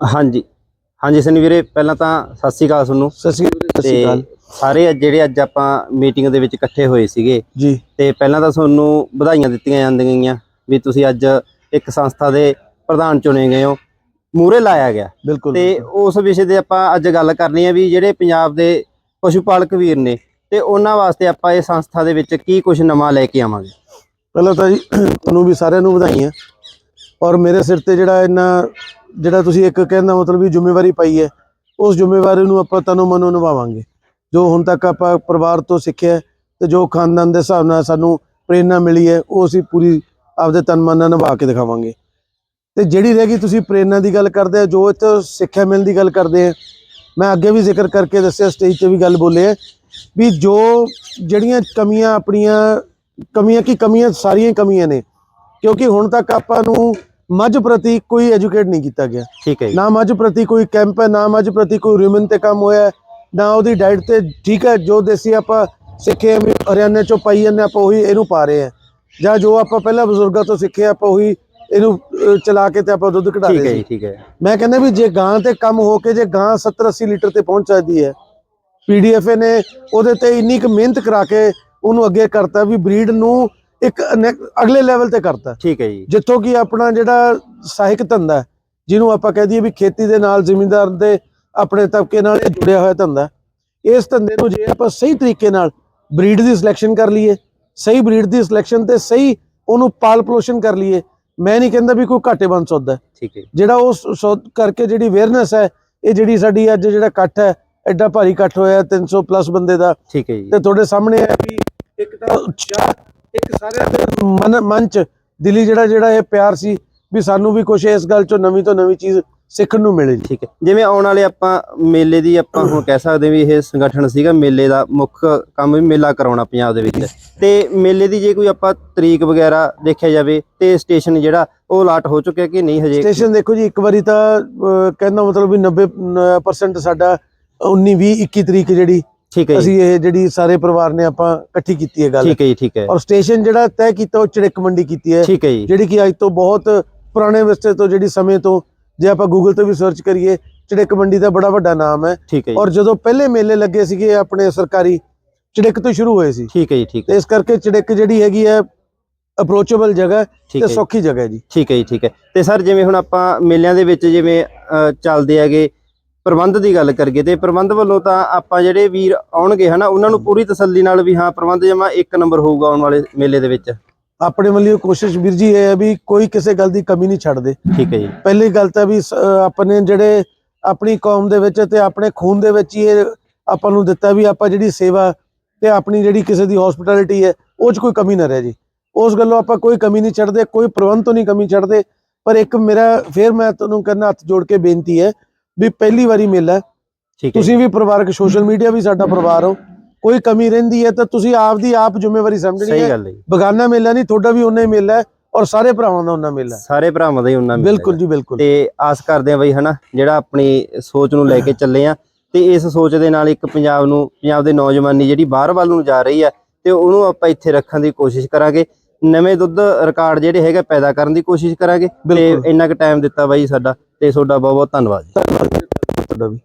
ਹਾਂਜੀ। ਹਾਂਜੀ ਸਨੀ ਵੀਰੇ ਪਹਿਲਾਂ ਤਾਂ ਸਤਿ ਸ਼੍ਰੀ ਅਕਾਲ ਤੁਹਾਨੂੰ। ਸਤਿ ਸ਼੍ਰੀ ਸਤਿ ਸ਼੍ਰੀ ਅਕਾਲ। ਸਾਰੇ ਜਿਹੜੇ ਅੱਜ ਆਪਾਂ ਮੀਟਿੰਗ ਦੇ ਵਿੱਚ ਇਕੱਠੇ ਹੋਏ ਸੀਗੇ ਜੀ। ਤੇ ਪਹਿਲਾਂ ਤਾਂ ਤੁਹਾਨੂੰ ਵਧਾਈਆਂ ਦਿੱਤੀਆਂ ਜਾਂਦੀਆਂ ਗਈਆਂ ਵੀ ਤੁਸੀਂ ਅੱਜ ਇੱਕ ਸੰਸਥਾ ਦੇ ਪ੍ਰਧਾਨ ਚੁਣੇ ਗਏ ਹੋ ਮੂਰੇ ਲਾਇਆ ਗਿਆ। ਬਿਲਕੁਲ ਤੇ ਉਸ ਵਿਸ਼ੇ ਤੇ ਆਪਾਂ ਅੱਜ ਗੱਲ ਕਰਨੀ ਹੈ ਵੀ ਜਿਹੜੇ ਪੰਜਾਬ ਦੇ ਪਸ਼ੂ ਪਾਲਕ ਵੀਰ ਨੇ ਤੇ ਉਹਨਾਂ ਵਾਸਤੇ ਆਪਾਂ ਇਹ ਸੰਸਥਾ ਦੇ ਵਿੱਚ ਕੀ ਕੁਝ ਨਵਾਂ ਲੈ ਕੇ ਆਵਾਂਗੇ? ਪਹਿਲਾਂ ਤਾਂ ਜੀ ਤੁਹਾਨੂੰ ਵੀ ਸਾਰਿਆਂ ਨੂੰ ਵਧਾਈਆਂ। ਔਰ ਮੇਰੇ ਸਿਰ ਤੇ ਜਿਹੜਾ ਇਹਨਾਂ ਜਿਹੜਾ ਤੁਸੀਂ ਇੱਕ ਕਹਿੰਦਾ ਮਤਲਬ ਵੀ ਜ਼ਿੰਮੇਵਾਰੀ ਪਾਈ ਹੈ, ਉਸ ਜ਼ਿੰਮੇਵਾਰੀ ਨੂੰ ਆਪਾਂ ਤਨੋਂ ਮਨੋਂ ਨਿਭਾਵਾਂਗੇ। ਜੋ ਹੁਣ ਤੱਕ ਆਪਾਂ ਪਰਿਵਾਰ ਤੋਂ ਸਿੱਖਿਆ ਹੈ ਤੇ ਜੋ ਖਾਨਦਾਨ ਦੇ ਹਿਸਾਬ ਨਾਲ ਸਾਨੂੰ ਪ੍ਰੇਰਣਾ ਮਿਲੀ ਹੈ, ਉਹ ਅਸੀਂ ਪੂਰੀ ਆਪਦੇ ਤਨ ਮਨ ਨਾਲ ਨਿਭਾ ਕੇ ਦਿਖਾਵਾਂਗੇ। ਤੇ ਜਿਹੜੀ ਰਹਿ ਗਈ ਤੁਸੀਂ ਪ੍ਰੇਰਣਾ ਦੀ ਗੱਲ ਕਰਦੇ ਆ ਜੋ ਇੱਥੇ ਸਿੱਖਿਆ ਮਿਲਣ ਦੀ ਗੱਲ ਕਰਦੇ ਆ ਮੈਂ ਅੱਗੇ ਵੀ ਜ਼ਿਕਰ ਕਰਕੇ ਦੱਸਿਆ, ਸਟੇਜ ਤੇ ਵੀ ਗੱਲ ਬੋਲੇ ਆ ਵੀ ਜੋ ਜਿਹੜੀਆਂ ਕਮੀਆਂ ਆਪਣੀਆਂ, ਕਮੀਆਂ ਕੀ ਕਮੀਆਂ, ਸਾਰੀਆਂ ਹੀ ਕਮੀਆਂ ਨੇ, ਕਿਉਂਕਿ ਹੁਣ ਤੱਕ ਆਪਾਂ ਨੂੰ ਮੱਝ ਪ੍ਰਤੀ ਕੋਈ ਐਜੂਕੇਟ ਨਹੀਂ ਕੀਤਾ ਗਿਆ। ਠੀਕ ਹੈ ਨਾ ਮੱਝ ਪ੍ਰਤੀ ਕੋਈ ਕੈਂਪ ਹੈ ਨਾ ਮੱਝ ਪ੍ਰਤੀ ਕੋਈ ਰਿਮਨ ਤੇ ਕੰਮ ਹੋਇਆ ਹੈ, ਨਾ ਉਹਦੀ ਡਾਈਟ ਤੇ ਠੀਕ ਹੈ ਜੋ ਦੇਸੀ ਆਪਾਂ ਸਿੱਖੇ ਹਰਿਆਣੇ ਚੋਂ ਪਾਈ ਜਾਂਦੇ ਆਪਾਂ ਉਹੀ ਇਹਨੂੰ ਪਾ ਰਹੇ ਆ ਜਾਂ ਜੋ ਆਪਾਂ ਪਹਿਲਾਂ ਬਜ਼ੁਰਗਾਂ ਤੋਂ ਸਿੱਖੇ ਆਪਾਂ ਉਹੀ ਇਹਨੂੰ ਚਲਾ ਕੇ ਤੇ ਆਪਾਂ ਦੁੱਧ ਕਢਾ ਠੀਕ ਹੈ ਰਹੇ ਜੀ ਸੀ। ਠੀਕ ਹੈ। ਮੈਂ ਕਹਿੰਦਾ ਵੀ ਜੇ ਗਾਂ ਤੇ ਕੰਮ ਹੋ ਕੇ ਜੇ ਗਾਂ 70 80 ਲੀਟਰ ਤੇ ਪਹੁੰਚ ਸਕਦੀ ਹੈ ਪੀਡੀਐਫ ਨੇ ਉਹਦੇ ਤੇ ਇੰਨੀ ਕੁ ਮਿਹਨਤ ਕਰਾ ਕੇ ਉਹਨੂੰ ਅੱਗੇ ਕਰਤਾ ਵੀ ਬਰੀਡ ਨੂੰ ਇੱਕ ਅਗਲੇ ਲੈਵਲ ਤੇ ਕਰਤਾ ਠੀਕ ਹੈ ਜੀ ਜਿੱਥੋਂ ਕਿ ਆਪਣਾ ਜਿਹੜਾ ਸਹਾਇਕ ਧੰਦਾ ਜਿਹਨੂੰ ਆਪਾਂ ਕਹਿ ਦਈਏ ਵੀ ਖੇਤੀ ਦੇ ਨਾਲ ਜ਼ਿਮੀਂਦਾਰ ਦੇ ਆਪਣੇ ਤਬਕੇ ਨਾਲ ਜੁੜਿਆ ਹੋਇਆ ਧੰਦਾ। ਇਸ ਧੰਦੇ ਨੂੰ ਜੇ ਆਪਾਂ ਸਹੀ ਤਰੀਕੇ ਨਾਲ ਬਰੀਡ ਦੀ ਸਿਲੈਕਸ਼ਨ ਕਰ ਲਈਏ ਸਹੀ ਬਰੀਡ ਦੀ ਸਿਲੈਕਸ਼ਨ ਤੇ ਸਹੀ ਉਹਨੂੰ ਪਾਲ ਪੋਸ਼ਣ ਕਰ ਲਈਏ ਮੈਂ ਨਹੀਂ ਕਹਿੰਦਾ ਵੀ ਕੋਈ ਘਾਟੇ ਬਣ ਸਕਦਾ ਹੈ। ਠੀਕ ਹੈ ਜਿਹੜਾ ਉਹ ਕਰਕੇ ਜਿਹੜੀ ਅਵੇਅਰਨੈਸ ਹੈ ਇਹ ਜਿਹੜੀ ਸਾਡੀ ਅੱਜ ਜਿਹੜਾ ਇਕੱਠ ਹੈ ਐਡਾ ਭਾਰੀ ਇਕੱਠ ਹੋਇਆ 300 ਪਲੱਸ ਬੰਦੇ ਦਾ ਠੀਕ ਹੈ ਜੀ ਤੇ ਤੁਹਾਡੇ ਸਾਹਮਣੇ ਹੈ ਵੀ ਇੱਕ ਤਾਂ ਉਤਸ਼ਾਹ ਇੱਕ ਸਾਰਿਆਂ ਦੇ ਮਨ ਮਨ ਚ ਦਿਲੀ ਜਿਹੜਾ ਜਿਹੜਾ ਇਹ ਪਿਆਰ ਸੀ ਵੀ ਸਾਨੂੰ ਵੀ ਕੁਝ ਇਸ ਗੱਲ ਚੋਂ ਨਵੀਂ ਤੋਂ ਨਵੀਂ ਚੀਜ਼ ਸਿੱਖਣ ਨੂੰ ਮਿਲੇ ਠੀਕ ਹੈ। ਜਿਵੇਂ ਆਉਣ ਵਾਲੇ ਆਪਾਂ ਮੇਲੇ ਦੀ ਆਪਾਂ ਹੁਣ ਕਹਿ ਸਕਦੇ ਵੀ ਇਹ ਸੰਗਠਨ ਸੀਗਾ ਮੇਲੇ ਦਾ ਮੁੱਖ ਕੰਮ ਵੀ ਮੇਲਾ ਕਰਾਉਣਾ ਪੰਜਾਬ ਦੇ ਵਿੱਚ। ਤੇ ਮੇਲੇ ਦੀ ਜੇ ਕੋਈ ਆਪਾਂ ਤਰੀਕ ਵਗੈਰਾ ਦੇਖਿਆ ਜਾਵੇ ਤੇ ਸਟੇਸ਼ਨ ਜਿਹੜਾ ਉਹ ਅਲਾਟ ਹੋ ਚੁੱਕਿਆ ਕਿ ਨਹੀਂ ਹਜੇ? ਸਟੇਸ਼ਨ ਦੇਖੋ ਜੀ ਇੱਕ ਵਾਰੀ ਤਾਂ ਕਹਿੰਦਾ ਮਤਲਬ ਵੀ 90% ਸਾਡਾ 19 20 21 ਤਰੀਕ ਜਿਹੜੀ ਠੀਕ ਹੈ ਅਸੀਂ ਇਹ ਜਿਹੜੀ ਸਾਰੇ ਪਰਿਵਾਰ ਨੇ ਆਪਾਂ ਇਕੱਠੀ ਕੀਤੀ ਹੈ ਗੱਲ। ਠੀਕ ਹੈ ਜੀ ਠੀਕ ਹੈ। ਔਰ ਸਟੇਸ਼ਨ ਜਿਹੜਾ ਤੈਅ ਕੀਤਾ ਉਹ ਚੜਿੱਕ ਮੰਡੀ ਕੀਤੀ ਹੈ। ਠੀਕ ਹੈ ਜੀ। ਜਿਹੜੀ ਕਿ ਅੱਜ ਤੋਂ ਬਹੁਤ ਪੁਰਾਣੇ ਵਿਰਸੇ ਤੋਂ ਜਿਹੜੀ ਸਮੇਂ ਤੋਂ ਜੇ ਆਪਾਂ ਗੂਗਲ ਤੇ ਵੀ ਸਰਚ ਕਰੀਏ ਚੜਿੱਕ ਮੰਡੀ ਦਾ ਬੜਾ ਵੱਡਾ ਨਾਮ ਹੈ। ਠੀਕ ਹੈ ਔਰ ਜਦੋਂ ਪਹਿਲੇ ਮੇਲੇ ਲੱਗੇ ਸੀਗੇ ਆਪਣੇ ਸਰਕਾਰੀ ਚੜਿੱਕ ਤੋਂ ਸ਼ੁਰੂ ਹੋਏ ਸੀ। ਠੀਕ ਹੈ ਜੀ ਠੀਕ ਤੇ ਹੈ ਇਸ ਕਰਕੇ ਚੜਿੱਕ ਜਿਹੜੀ ਹੈਗੀ ਹੈ ਅਪਰੋਚੇਬਲ ਜਗ੍ਹਾ ਤੇ ਸੌਖੀ ਜਗ੍ਹਾ ਹੈ ਜੀ। ਠੀਕ ਹੈ ਜੀ ਠੀਕ ਹੈ। ਤੇ ਸਰ ਜਿਵੇਂ ਹੁਣ ਆਪਾਂ ਮੇਲਿਆਂ ਦੇ ਵਿੱਚ ਜਿਵੇਂ ਚੱਲਦੇ ਹੈਗੇ ਪ੍ਰਬੰਧ ਦੀ ਗੱਲ ਕਰੀਏ ਤੇ ਪ੍ਰਬੰਧ ਵੱਲੋਂ ਤਾਂ ਆਪਾਂ ਜਿਹੜੇ ਵੀਰ ਆਉਣਗੇ ਹਨਾ ਉਹਨਾਂ ਨੂੰ ਪੂਰੀ ਤਸੱਲੀ ਨਾਲ ਵੀ ਹਾਂ ਪ੍ਰਬੰਧ ਜਮਾ ਇੱਕ ਨੰਬਰ ਹੋਊਗਾ ਆਉਣ ਵਾਲੇ ਮੇਲੇ ਦੇ ਵਿੱਚ। ਆਪਣੇ ਵੱਲੋਂ ਕੋਸ਼ਿਸ਼ ਵੀਰ ਜੀ ਇਹ ਹੈ ਵੀ ਕੋਈ ਕਿਸੇ ਗੱਲ ਦੀ ਕਮੀ ਨਹੀਂ ਛੱਡਦੇ। ਠੀਕ ਹੈ ਜੀ। ਪਹਿਲੀ ਗੱਲ ਤਾਂ ਵੀ ਆਪਣੇ ਜਿਹੜੇ ਆਪਣੀ ਕੌਮ ਦੇ ਵਿੱਚ ਤੇ ਆਪਣੇ ਖੂਨ ਦੇ ਵਿੱਚ ਹੀ ਇਹ ਆਪਾਂ ਨੂੰ ਦਿੱਤਾ ਵੀ ਆਪਾਂ ਜਿਹੜੀ ਸੇਵਾ ਤੇ ਆਪਣੀ ਜਿਹੜੀ ਕਿਸੇ ਦੀ ਹਸਪਿਟੈਲਿਟੀ ਹੈ ਉਹ 'ਚ ਕੋਈ ਕਮੀ ਨਾ ਰਹਿ ਜੀ। ਉਸ ਗੱਲੋਂ ਆਪਾਂ ਕੋਈ ਕਮੀ ਨਹੀਂ ਛੱਡਦੇ ਕੋਈ ਪ੍ਰਬੰਧ ਤੋਂ ਨਹੀਂ ਕਮੀ ਛੱਡਦੇ ਪਰ ਇੱਕ ਮੇਰਾ ਫੇਰ ਮੈਂ ਤੁਹਾਨੂੰ ਕਰਨਾ ਹੱਥ ਜੋੜ ਕੇ ਬੇਨਤੀ ਹੈ ਵੀ ਪਹਿਲੀ ਵਾਰੀ ਮੇਲਾ ਹੈ। ਹੈ ਤੁਸੀਂ ਵੀ ਪਰਿਵਾਰਕ ਸੋਸ਼ਲ ਮੀਡੀਆ ਵੀ ਸਾਡਾ ਪਰਿਵਾਰ ਹੋ। ਕੋਈ ਕਮੀ ਰਹਿੰਦੀ ਹੈ ਤਾਂ ਤੁਸੀਂ ਆਪ ਦੀ ਆਪ ਜ਼ਿੰਮੇਵਾਰੀ ਸਮਝਣੀ ਹੈ। ਹੈ ਬਗਾਨਾ ਮੇਲਾ ਨਹੀਂ ਤੁਹਾਡਾ ਵੀ ਉਹਨਾਂ ਹੀ ਮੇਲਾ ਹੈ ਔਰ ਸਾਰੇ ਭਰਾਵਾਂ ਦਾ ਉਹਨਾਂ ਮੇਲਾ ਹੈ। ਸਾਰੇ ਭਰਾਵਾਂ ਦਾ ਹੀ ਉਹਨਾਂ ਮੇਲਾ ਬਿਲਕੁਲ। ਜੀ ਬਿਲਕੁਲ। ਤੇ ਆਸ ਕਰਦੇ ਆ ਬਈ ਹਨਾ ਜਿਹੜਾ ਆਪਣੀ ਸੋਚ ਨੂੰ ਲੈ ਕੇ ਚੱਲੇ ਆ ਤੇ ਇਸ ਸੋਚ ਦੇ ਨਾਲ ਇੱਕ ਪੰਜਾਬ ਨੂੰ ਪੰਜਾਬ ਦੇ ਨੌਜਵਾਨੀ ਜਿਹੜੀ ਬਾਹਰ ਵੱਲ ਨੂੰ ਜਾ ਰਹੀ ਆ ਤੇ ਉਹਨੂੰ ਆਪਾਂ ਇੱਥੇ ਰੱਖਣ ਦੀ ਕੋਸ਼ਿਸ਼ ਕਰਾਂਗੇ। ਨਵੇਂ ਦੁੱਧ ਰਿਕਾਰਡ ਜਿਹੜੇ ਹੈਗੇ ਪੈਦਾ ਕਰਨ ਦੀ ਕੋਸ਼ਿਸ਼ ਕਰਾਂਗੇ ਤੇ। ਇੰਨਾ ਕੁ ਟਾਈਮ ਦਿੱਤਾ ਬਾਈ ਸਾਡਾ ਤੇ ਤੁਹਾਡਾ ਬਹੁਤ ਬਹੁਤ ਧੰਨਵਾਦ ਜੀ। ਤੁਹਾਡਾ ਵੀ।